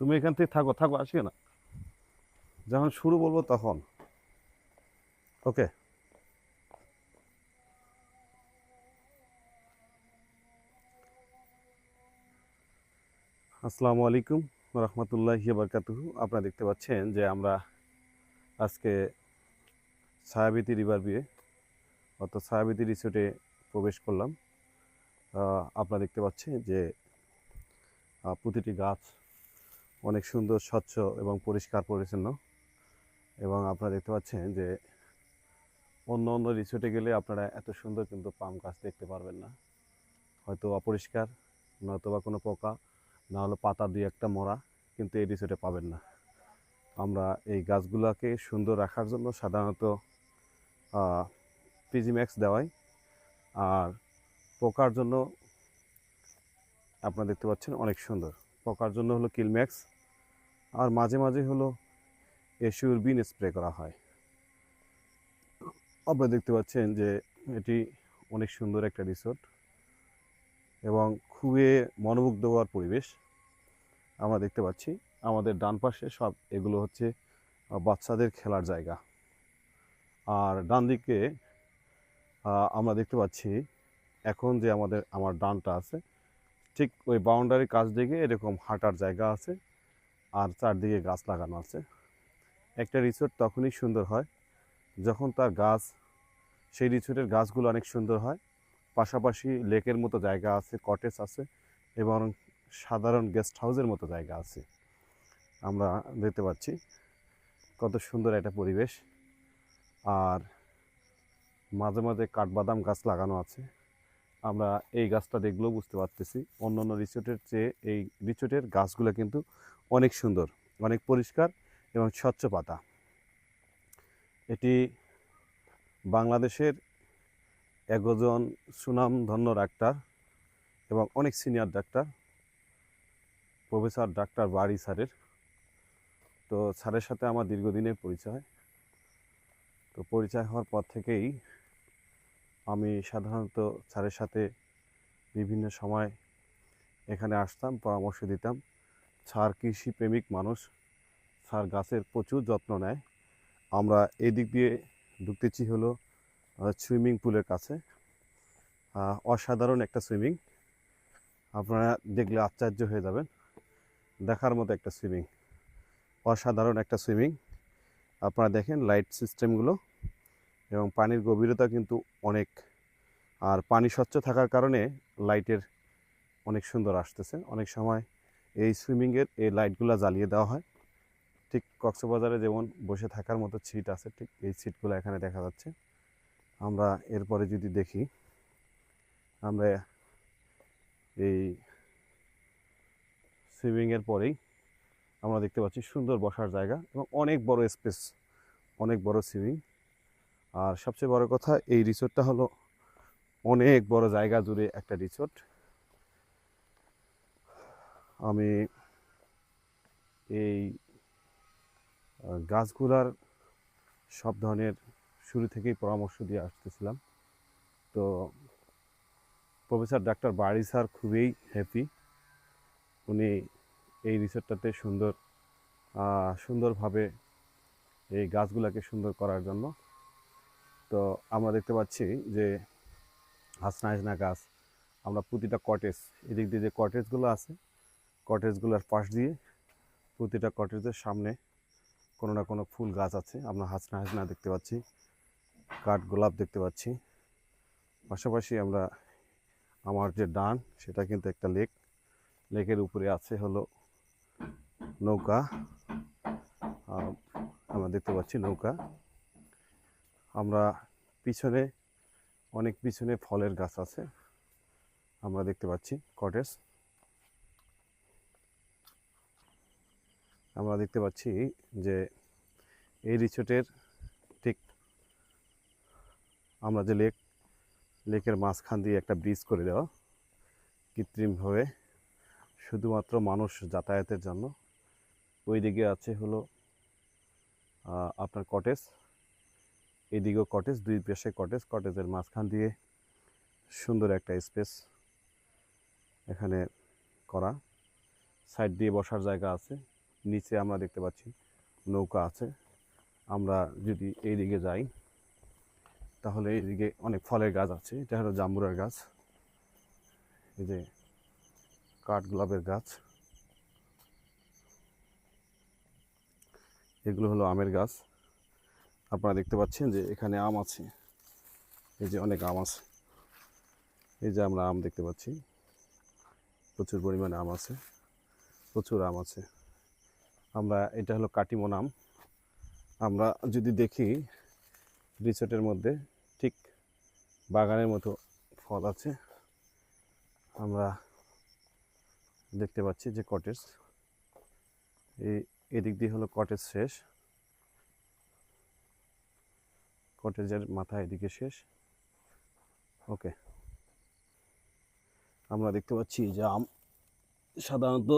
তুমি এখান থেকে থাকো থাকো আসিও না। যখন শুরু বলব তখন। ওকে আসসালামু আলাইকুম রহমতুল্লাহ বারকাতুহু। আপনারা দেখতে পাচ্ছেন যে আমরা আজকে ছায়াবিতি রিভার বিয়ে অর্থাৎ ছায়াবিতি রিসোর্টে প্রবেশ করলাম। আপনারা দেখতে পাচ্ছেন যে প্রতিটি গাছ অনেক সুন্দর, স্বচ্ছ এবং পরিষ্কার পরিচ্ছন্ন এবং আপনারা দেখতে পাচ্ছেন যে, অন্য অন্য রিসোর্টে গেলে আপনারা এত সুন্দর কিন্তু পাম গাছ দেখতে পারবেন না। হয়তো অপরিষ্কার নয়তো বা কোনো পোকা না হলে পাতা দুই একটা মরা, কিন্তু এই রিসোর্টে পাবেন না। আমরা এই গাছগুলোকে সুন্দর রাখার জন্য সাধারণত পিজিম্যাক্স দেওয়াই। আর পোকার জন্য আপনারা দেখতে পাচ্ছেন অনেক সুন্দর। পোকার জন্য হলো কিলম্যাক্স আর মাঝে মাঝে হলো এসিউর বিন স্প্রে করা হয়। আপনারা দেখতে পাচ্ছেন যে এটি অনেক সুন্দর একটা রিসোর্ট এবং খুবই মনোমুগ্ধকর পরিবেশ আমরা দেখতে পাচ্ছি। আমাদের ডান পাশে সব এগুলো হচ্ছে বাচ্চাদের খেলার জায়গা। আর ডান দিকে আমরা দেখতে পাচ্ছি এখন যে আমাদের, আমার ডানটা আছে, ঠিক ওই বাউন্ডারির কাছ দিকে এরকম হাঁটার জায়গা আছে আর চারদিকে গাছ লাগানো আছে। একটা রিসোর্ট তখনই সুন্দর হয় যখন তার গাছ, সেই রিসোর্টের গাছগুলো অনেক সুন্দর হয়। পাশাপাশি লেকের মতো জায়গা আছে কটেজ আছে এবং সাধারণ গেস্ট হাউসের মতো জায়গা আছে। আমরা দেখতে পাচ্ছি কত সুন্দর একটা পরিবেশ। আর মাঝে মাঝে কাঠবাদাম গাছ লাগানো আছে। আমরা এই গাছটা দেখলেও বুঝতে পারতেছি অন্য অন্য রিসোর্টের চেয়ে এই রিসোর্টের গাছগুলো কিন্তু অনেক সুন্দর, অনেক পরিষ্কার এবং স্বচ্ছ পাতা। এটি বাংলাদেশের একজন সুনামধন্য ডাক্তার এবং অনেক সিনিয়র ডাক্তার, প্রফেসর ডাক্তার বাড়ি স্যারের। তো স্যারের সাথে আমার দীর্ঘদিনের পরিচয়। তো পরিচয় হওয়ার পর থেকেই আমি সাধারণত স্যারের সাথে বিভিন্ন সময় এখানে আসতাম, পরামর্শ দিতাম। স্যার কৃষি প্রেমিক মানুষ, স্যার গাছের প্রচুর যত্ন নেয়। আমরা এই দিক দিয়ে ঢুকতেছি হলো সুইমিং পুলের কাছে। অসাধারণ একটা সুইমিং। আপনারা দেখলে আশ্চর্য হয়ে যাবেন। দেখার মতো একটা সুইমিং। অসাধারণ একটা সুইমিং। আপনারা দেখেন লাইট সিস্টেমগুলো এবং পানির গভীরতা কিন্তু অনেক। আর পানি স্বচ্ছ থাকার কারণে লাইটের অনেক সুন্দর আসতেছে। অনেক সময় এই সুইমিংয়ের এই লাইটগুলো জ্বালিয়ে দেওয়া হয়। ঠিক কক্সবাজারে যেমন বসে থাকার মতো সিট আছে, ঠিক এই সিটগুলো এখানে দেখা যাচ্ছে। আমরা এরপরে যদি দেখি, আমরা এই সুইমিংয়ের পরেই আমরা দেখতে পাচ্ছি সুন্দর বসার জায়গা এবং অনেক বড় স্পেস অনেক বড় সুইমিং আর সবচেয়ে বড় কথা, এই রিসোর্টটা হলো অনেক বড় জায়গা জুড়ে একটা রিসোর্ট আমি এই গাছগুলার সব ধরনের শুরু থেকেই পরামর্শ দিয়ে আসতেছিলাম। তো প্রফেসর ডাক্তার বাড়ি স্যার খুবই হ্যাপি উনি এই রিসোর্টটাতে সুন্দর সুন্দরভাবে এই গাছগুলোকে সুন্দর করার জন্য। তো আমরা দেখতে পাচ্ছি যে হাসনা হাসনা গাছ, আমরা প্রতিটা কটেজ এদিক দিয়ে যে কটেজগুলো আছে কটেজগুলোর পাশ দিয়ে প্রতিটা কটেজের সামনে কোনো না কোনো ফুল গাছ আছে। আমরা হাসনা হাসনা দেখতে পাচ্ছি। কাঠ গোলাপ দেখতে পাচ্ছি। পাশাপাশি আমরা আমার যে ডান, সেটা কিন্তু একটা লেক। লেকের উপরে আছে হলো নৌকা। আমরা দেখতে পাচ্ছি নৌকা। আমরা পিছনে, অনেক পিছনে ফলের গাছ আছে। আমরা দেখতে পাচ্ছি কটেজ। আমরা দেখতে পাচ্ছি যে এই রিসোর্টের আমরা যে লেক লেকের মাঝখান দিয়ে একটা ব্রিজ করে দেওয়া, কৃত্রিমভাবে শুধুমাত্র মানুষ যাতায়াতের জন্য। ওই দিকে আছে হলো আপনার কটেজ এদিকেও কটেজ দুই পাশে কটেজ কটেজের মাঝখান দিয়ে সুন্দর একটা স্পেস এখানে করা। সাইড দিয়ে বসার জায়গা আছে। নিচে আমরা দেখতে পাচ্ছি নৌকা আছে। আমরা যদি এই দিকে যাই তাহলে এদিকে অনেক ফলের গাছ আছে। এটা হলো জাম্বুরার গাছ। এই যে কাঠ গোলাপের গাছ। এগুলো হলো আমের গাছ। আপনারা দেখতে পাচ্ছেন যে এখানে আম আছে। এই যে অনেক আম আছে। এই যে আমরা আম দেখতে পাচ্ছি। প্রচুর পরিমাণে আম আছে। প্রচুর আম আছে। আমরা, এটা হলো কাটিমন আম। আমরা যদি দেখি রিসোর্টের মধ্যে বাগানের মতো ফল আছে। আমরা দেখতে পাচ্ছি যে কটেজ এই এদিক দিয়ে হলো কটেজ শেষ। কটেজের মাথা এদিকে শেষ। ওকে আমরা দেখতে পাচ্ছি যে আম, সাধারণত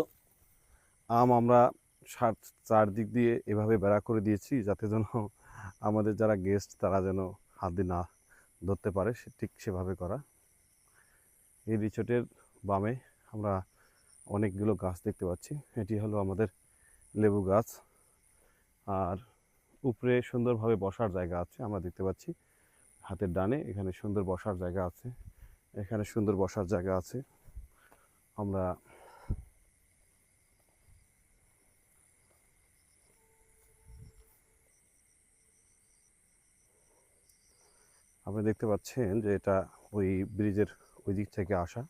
আম আমরা সার- চারদিক দিয়ে এভাবে বেড়া করে দিয়েছি যাতে যেন আমাদের যারা গেস্ট তারা যেন হাত দিয়ে না ধরতে পারে, সে ঠিক সেভাবে করা। এই রিচোর্টের বামে আমরা অনেকগুলো গাছ দেখতে পাচ্ছি। এটি হলো আমাদের লেবু গাছ। আর উপরে সুন্দরভাবে বসার জায়গা আছে, আমরা দেখতে পাচ্ছি। হাতের ডানে এখানে সুন্দর বসার জায়গা আছে, এখানে সুন্দর বসার জায়গা আছে। আমরা আপনি দেখতে পাচ্ছেন যে এটা ওই ব্রিজের ওই দিক থেকে আসা।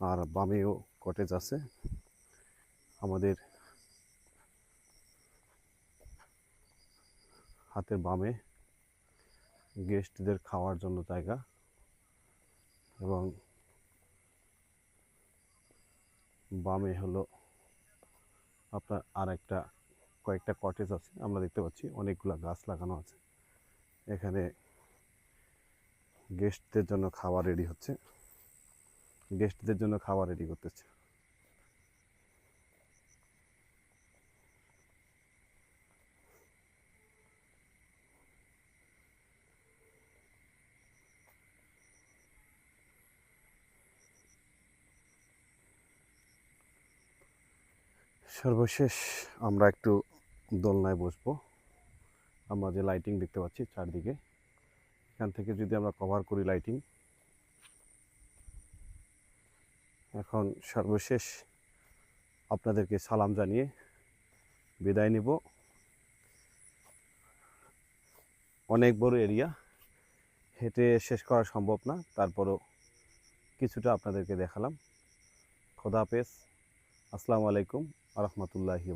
আর বামেও কটেজ আছে। আমাদের হাতের বামে গেস্টদের খাওয়ার জন্য জায়গা এবং বামে হলো আপনার আর একটা কয়েকটা কটেজ আছে। আমরা দেখতে পাচ্ছি অনেকগুলা গাছ লাগানো আছে। এখানে গেস্টদের জন্য খাবার রেডি হচ্ছে। গেস্টদের জন্য খাবার রেডি করতেছে। সর্বশেষ আমরা একটু দোলনায় বসবো। আমরা যে লাইটিং দেখতে পাচ্ছি চারদিকে। এখান থেকে যদি আমরা কভার করি লাইটিং এখন সর্বশেষ আপনাদেরকে সালাম জানিয়ে বিদায় নিব। অনেক বড় এরিয়া হেঁটে শেষ করা সম্ভব না, তারপরও কিছুটা আপনাদেরকে দেখালাম। খোদা হাফেজ। আসসালামু আলাইকুম আ রহমতুল্লাহি